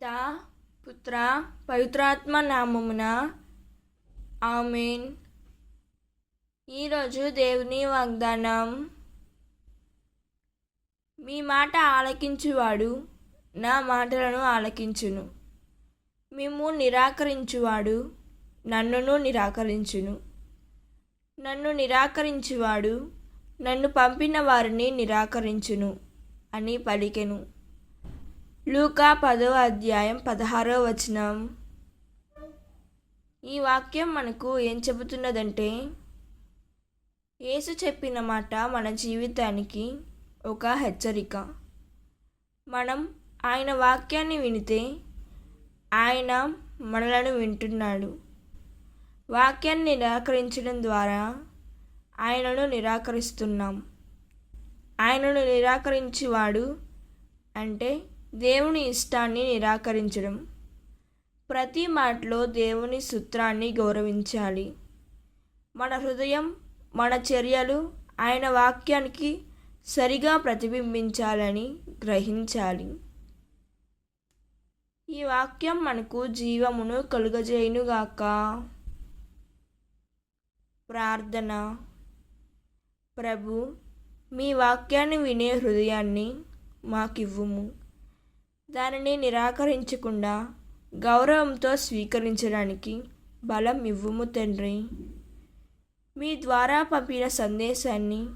పిత పుత్ర పవిత్రాత్మ నామమున. ఆమెన్. ఈరోజు దేవుని వాగ్దానం. మీ మాట ఆలకించువాడు నా మాటలను ఆలకించును. మేము నిరాకరించువాడు నన్నును నిరాకరించును. నన్ను నిరాకరించువాడు నన్ను పంపిన వారిని నిరాకరించును అని పలికెను. లూకా పదో అధ్యాయం పదహారో వచనం. ఈ వాక్యం మనకు ఏం చెబుతున్నదంటే యేసు చెప్పిన మాట మన జీవితానికి ఒక హెచ్చరిక. మనం ఆయన వాక్యాన్ని వినితే ఆయన మనలను వింటున్నాడు. వాక్యాన్ని నిరాకరించడం ద్వారా ఆయనను నిరాకరిస్తున్నాం. ఆయనను నిరాకరించేవాడు అంటే దేవుని ఇష్టాన్ని నిరాకరించడం. ప్రతి మాటలో దేవుని సూత్రాన్ని గౌరవించాలి. మన హృదయం మన చర్యలు ఆయన వాక్యానికి సరిగా ప్రతిబింబించాలని గ్రహించాలి. ఈ వాక్యం మనకు జీవమును కలుగజేయునుగాక. ప్రార్థన. ప్రభు మీ వాక్యాన్ని వినే హృదయాన్ని మాకివ్వుము. దానిని నిరాకరించకుండా గౌరవంతో స్వీకరించడానికి బలం ఇవ్వుము తండ్రి. మీ ద్వారా పంపిన సందేశాన్ని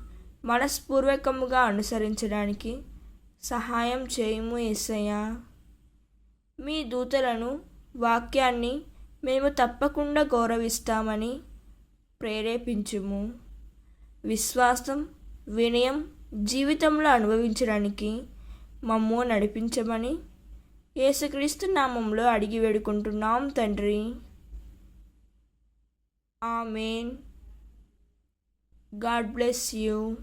మనస్పూర్వకముగా అనుసరించడానికి సహాయం చేయము ఎస్సయ్య మీ దూతలను వాక్యాన్ని మేము తప్పకుండా గౌరవిస్తామని ప్రేరేపించుము. విశ్వాసం వినయం జీవితంలో అనుభవించడానికి మమ్ము నడిపించమని యేసుక్రీస్తు నామంలో అడిగి వేడుకుంటున్నాం తండ్రి. ఆమెన్. God bless you.